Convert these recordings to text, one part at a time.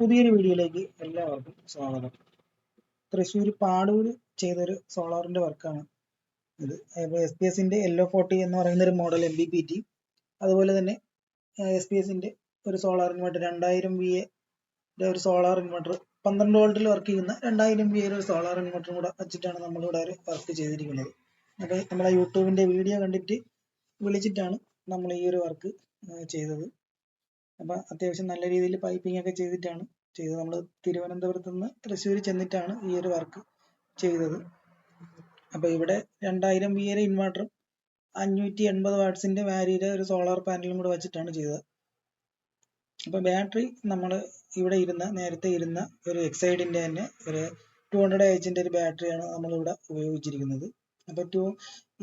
പുതിയൊരു വീഡിയോയിലേക്ക് എല്ലാവർക്കും സ്വാഗതം. തൃശ്ശൂർ പാടൂര് ചെയ്തൊരു സോളാറിന്റെ വർക്കാണ് ഇത്. എസ് പി എസിന്റെ എൽ ഒ ഫോർട്ടി എന്ന് പറയുന്ന ഒരു model M B P T അതുപോലെ തന്നെ എസ് പി ഒരു സോളാർ ഇൻവെർട്ടർ രണ്ടായിരം വി എ ഒരു സോളാർ ഇൻവെർട്ടർ പന്ത്രണ്ട് വോൾട്ടിൽ വർക്ക് ചെയ്യുന്ന രണ്ടായിരം വി ഒരു സോളാർ ഇൻവെർട്ടറും കൂടെ വെച്ചിട്ടാണ് നമ്മളിവിടെ ഒരു വർക്ക് ചെയ്തിരിക്കുന്നത്. അപ്പോൾ നമ്മളെ യൂട്യൂബിന്റെ വീഡിയോ കണ്ടിട്ട് വിളിച്ചിട്ടാണ് നമ്മൾ ഈ ഒരു വർക്ക് ചെയ്തത്. അപ്പൊ അത്യാവശ്യം നല്ല രീതിയിൽ പൈപ്പിംഗ് ഒക്കെ ചെയ്തിട്ടാണ് ചെയ്തത് നമ്മൾ തിരുവനന്തപുരത്ത് നിന്ന് തൃശ്ശൂർ ചെന്നിട്ടാണ് ഈ ഒരു വർക്ക് ചെയ്തത്. അപ്പൊ ഇവിടെ രണ്ടായിരം വി യുടെ ഇൻവെർട്ടറും അഞ്ഞൂറ്റി എൺപത് വാട്ട്സിന്റെ വാരിയുടെ ഒരു സോളാർ പാനലും കൂടെ വെച്ചിട്ടാണ് ചെയ്തത്. അപ്പൊ ബാറ്ററി നമ്മൾ ഇവിടെ ഇരുന്ന നേരത്തെ ഇരുന്ന ഒരു എക്സൈഡിന്റെ തന്നെ ഒരു ടു ഹൺഡ്രഡ് എച്ചിന്റെ ഒരു ബാറ്ററിയാണ് നമ്മൾ ഇവിടെ ഉപയോഗിച്ചിരിക്കുന്നത്. അപ്പൊ ടു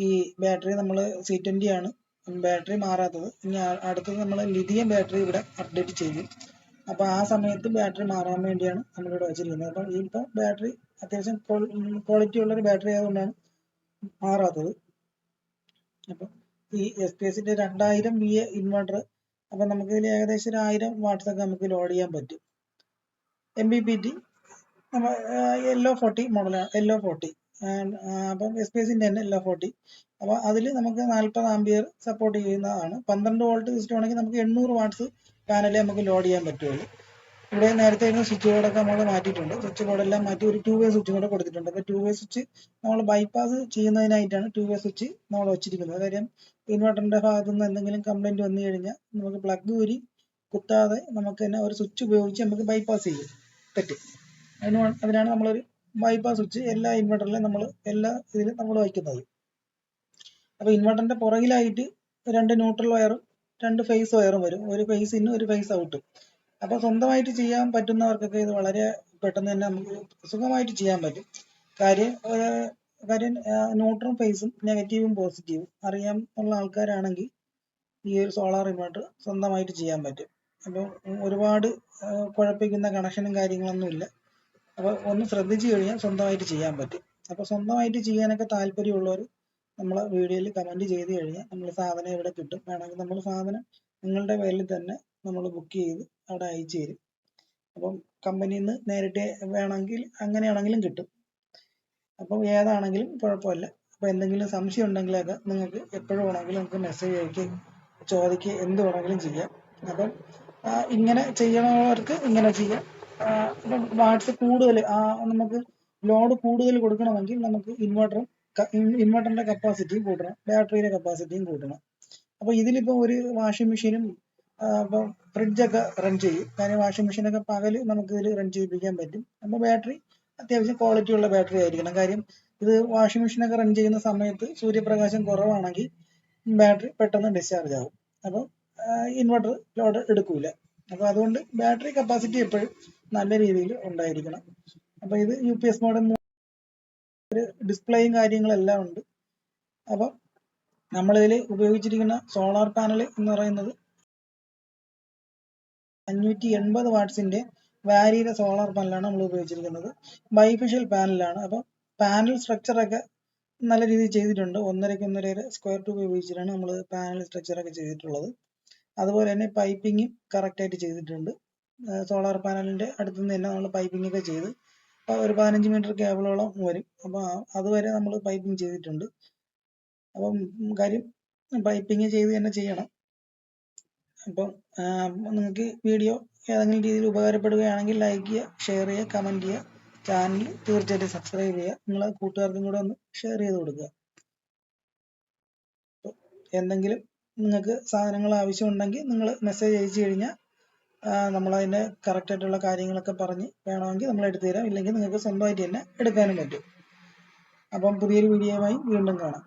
ഈ ബാറ്ററി നമ്മൾ സി ട്വന്റി ആണ്. ബാറ്ററി മാറാത്തത്. ഇനി അടുത്തത് നമ്മൾ ലിഥിയം ബാറ്ററി ഇവിടെ അപ്ഡേറ്റ് ചെയ്യും. അപ്പോൾ ആ സമയത്ത് ബാറ്ററി മാറാൻ വേണ്ടിയാണ് നമ്മൾ ഇവിടെ വെച്ചിരിക്കുന്നത്. അപ്പം ഇപ്പോൾ ബാറ്ററി അത്യാവശ്യം ക്വാളിറ്റി ഉള്ള ഒരു ബാറ്ററി ആയതുകൊണ്ടാണ് മാറാത്തത്. അപ്പം ഈ എസ് പി എസിന്റെ രണ്ടായിരം വി എ ഇൻവെർട്ടർ അപ്പം നമുക്ക് ഇതിൽ ഏകദേശം ഒരു ആയിരം വാട്ട്സ് ഒക്കെ നമുക്ക് ലോഡ് ചെയ്യാൻ പറ്റും. M B P T L O forty മോഡലാണ് എല്ലോ ഫോർട്ടി അപ്പം എസ് പി എസിന്റെ തന്നെ എല്ലോ ഫോർട്ടി അപ്പോൾ അതിൽ നമുക്ക് നാൽപ്പത് ആംബിയർ സപ്പോർട്ട് ചെയ്യുന്നതാണ്. പന്ത്രണ്ട് വോൾട്ട് സിസ്റ്റം ആണെങ്കിൽ നമുക്ക് എണ്ണൂറ് വാട്ട്സ് പാനലേ നമുക്ക് ലോഡ് ചെയ്യാൻ പറ്റുള്ളൂ. ഇവിടെ നേരത്തെ ഇരുന്ന സ്വിച്ച് ബോർഡൊക്കെ നമ്മൾ മാറ്റിയിട്ടുണ്ട്. സ്വിച്ച് ബോർഡെല്ലാം മാറ്റി ഒരു ടു വേ സ്വിച്ച് കൂടെ കൊടുത്തിട്ടുണ്ട്. അപ്പോൾ ടു വേ സ്വിച്ച് നമ്മൾ ബൈപ്പാസ് ചെയ്യുന്നതിനായിട്ടാണ് ടു വേ സ്വിച്ച് നമ്മൾ വെച്ചിരിക്കുന്നത്. അതായത് ഇൻവെർട്ടറിന്റെ ഭാഗത്തു നിന്ന് എന്തെങ്കിലും കംപ്ലൈന്റ് വന്നു കഴിഞ്ഞാൽ നമുക്ക് പ്ലഗ് ഊരി കുത്താതെ നമുക്ക് തന്നെ ഒരു സ്വിച്ച് ഉപയോഗിച്ച് നമുക്ക് ബൈപ്പാസ് ചെയ്യും പറ്റും. അതിന് അതിനാണ് നമ്മളൊരു ബൈപ്പാസ് സ്വിച്ച് എല്ലാ ഇൻവെർട്ടറിലും നമ്മൾ എല്ലാ ഇതിലും നമ്മൾ വയ്ക്കുന്നത്. അപ്പോൾ ഇൻവെർട്ടറിന്റെ പുറകിലായിട്ട് രണ്ട് ന്യൂട്രൽ വയറും രണ്ട് ഫേസ് വയറും വരും. ഒരു ഫേസ് ഇന്നും ഒരു ഫേസ് ഔട്ടും അപ്പോൾ സ്വന്തമായിട്ട് ചെയ്യാൻ പറ്റുന്നവർക്കൊക്കെ ഇത് വളരെ പെട്ടെന്ന് തന്നെ നമുക്ക് സുഖമായിട്ട് ചെയ്യാൻ പറ്റും. കാര്യം കാര്യം ന്യൂട്രൽ ഫേസും നെഗറ്റീവും പോസിറ്റീവും അറിയാൻ ഉള്ള ആൾക്കാരാണെങ്കിൽ ഈ ഒരു സോളാർ ഇൻവെർട്ടർ സ്വന്തമായിട്ട് ചെയ്യാൻ പറ്റും. അപ്പോൾ ഒരുപാട് കുഴപ്പിക്കുന്ന കണക്ഷനും കാര്യങ്ങളൊന്നും ഇല്ല. അപ്പോൾ ഒന്ന് ശ്രദ്ധിച്ചു കഴിഞ്ഞാൽ സ്വന്തമായിട്ട് ചെയ്യാൻ പറ്റും. അപ്പോൾ സ്വന്തമായിട്ട് ചെയ്യാനൊക്കെ താല്പര്യമുള്ളവർ നമ്മളെ വീഡിയോയിൽ കമന്റ് ചെയ്ത് കഴിഞ്ഞാൽ നമ്മൾ സാധനം ഇവിടെ കിട്ടും. വേണമെങ്കിൽ നമ്മൾ സാധനം നിങ്ങളുടെ പേരിൽ തന്നെ നമ്മൾ ബുക്ക് ചെയ്ത് അവിടെ അയച്ചു തരും. അപ്പം കമ്പനിയിൽ നിന്ന് നേരിട്ട് വേണമെങ്കിൽ അങ്ങനെയാണെങ്കിലും കിട്ടും. അപ്പം ഏതാണെങ്കിലും കുഴപ്പമില്ല. അപ്പോൾ എന്തെങ്കിലും സംശയം ഉണ്ടെങ്കിലൊക്കെ നിങ്ങൾക്ക് എപ്പോഴും വേണമെങ്കിലും നമുക്ക് മെസ്സേജ് അയക്കുക ചോദിക്കുക എന്ത് വേണമെങ്കിലും ചെയ്യാം. അപ്പം ഇങ്ങനെ ചെയ്യണവർക്ക് ഇങ്ങനെ ചെയ്യാം. അപ്പം വാട്സപ്പ് കൂടുതൽ നമുക്ക് ലോഡ് കൂടുതൽ കൊടുക്കണമെങ്കിൽ നമുക്ക് ഇൻവെർട്ടറും ഇൻവെർട്ടറിന്റെ കപ്പാസിറ്റിയും കൂട്ടണം. ബാറ്ററിയുടെ കപ്പാസിറ്റിയും കൂട്ടണം. അപ്പൊ ഇതിലിപ്പോ ഒരു വാഷിംഗ് മെഷീനും ഫ്രിഡ്ജ് ഒക്കെ റൺ ചെയ്യും. കാര്യം വാഷിംഗ് മെഷീനൊക്കെ പകൽ നമുക്ക് ഇതിൽ റൺ ചെയ്യിപ്പിക്കാൻ പറ്റും. അപ്പൊ ബാറ്ററി അത്യാവശ്യം ക്വാളിറ്റി ഉള്ള ബാറ്ററി ആയിരിക്കണം. കാര്യം ഇത് വാഷിംഗ് മെഷീനൊക്കെ റൺ ചെയ്യുന്ന സമയത്ത് സൂര്യപ്രകാശം കുറവാണെങ്കിൽ ബാറ്ററി പെട്ടെന്ന് ഡിസ്ചാർജ് ആകും അപ്പോൾ ഇൻവെർട്ടർ ലോഡ് എടുക്കൂല. അപ്പൊ അതുകൊണ്ട് ബാറ്ററി കപ്പാസിറ്റി എപ്പോഴും നല്ല രീതിയിൽ ഉണ്ടായിരിക്കണം. അപ്പൊ ഇത് യു പി എസ് മോഡൽ ഒരു ഡിസ്പ്ലേയും കാര്യങ്ങളെല്ലാം ഉണ്ട്. അപ്പം നമ്മളിതിൽ ഉപയോഗിച്ചിരിക്കുന്ന സോളാർ പാനൽ എന്ന് പറയുന്നത് അഞ്ഞൂറ്റി എൺപത് വാട്ട്സിന്റെ വാരിയുടെ സോളാർ പാനലാണ് നമ്മൾ ഉപയോഗിച്ചിരിക്കുന്നത്. ബൈഫിഷ്യൽ പാനലാണ്. അപ്പം പാനൽ സ്ട്രക്ചറൊക്കെ നല്ല രീതിയിൽ ചെയ്തിട്ടുണ്ട്. ഒന്നരയ്ക്ക് ഒന്നര സ്ക്വയർ ട്യൂബ് ഉപയോഗിച്ചിട്ടാണ് നമ്മൾ പാനൽ സ്ട്രക്ചറൊക്കെ ചെയ്തിട്ടുള്ളത്. അതുപോലെ തന്നെ പൈപ്പിങ്ങും കറക്റ്റായിട്ട് ചെയ്തിട്ടുണ്ട്. സോളാർ പാനലിന്റെ അടുത്തുനിന്ന് തന്നെ നമ്മൾ പൈപ്പിംഗ് ഒക്കെ ചെയ്ത് ഒരു പതിനഞ്ച് മീറ്റർ കേബിളോളം വരും. അപ്പോൾ അതുവരെ നമ്മൾ പൈപ്പിംഗ് ചെയ്തിട്ടുണ്ട്. അപ്പം കാര്യം പൈപ്പിംഗ് ചെയ്ത് തന്നെ ചെയ്യണം. അപ്പം നിങ്ങൾക്ക് വീഡിയോ ഏതെങ്കിലും രീതിയിൽ ഉപകാരപ്പെടുകയാണെങ്കിൽ ലൈക്ക് ചെയ്യുക ഷെയർ ചെയ്യുക കമന്റ് ചെയ്യുക. ചാനൽ തീർച്ചയായിട്ടും സബ്സ്ക്രൈബ് ചെയ്യുക. നിങ്ങളെ കൂട്ടുകാർക്കും കൂടെ ഒന്ന് ഷെയർ ചെയ്ത് കൊടുക്കുക. എന്തെങ്കിലും നിങ്ങൾക്ക് സാധനങ്ങൾ ആവശ്യമുണ്ടെങ്കിൽ നിങ്ങൾ മെസ്സേജ് അയച്ചു കഴിഞ്ഞാൽ നമ്മൾ അതിന്റെ കറക്റ്റ് ആയിട്ടുള്ള കാര്യങ്ങളൊക്കെ പറഞ്ഞ് വേണമെങ്കിൽ നമ്മൾ എടുത്തു തരാം. ഇല്ലെങ്കിൽ നിങ്ങൾക്ക് സ്വന്തമായിട്ട് തന്നെ എടുക്കാനും പറ്റും. അപ്പം പുതിയൊരു വീഡിയോയുമായി വീണ്ടും കാണാം.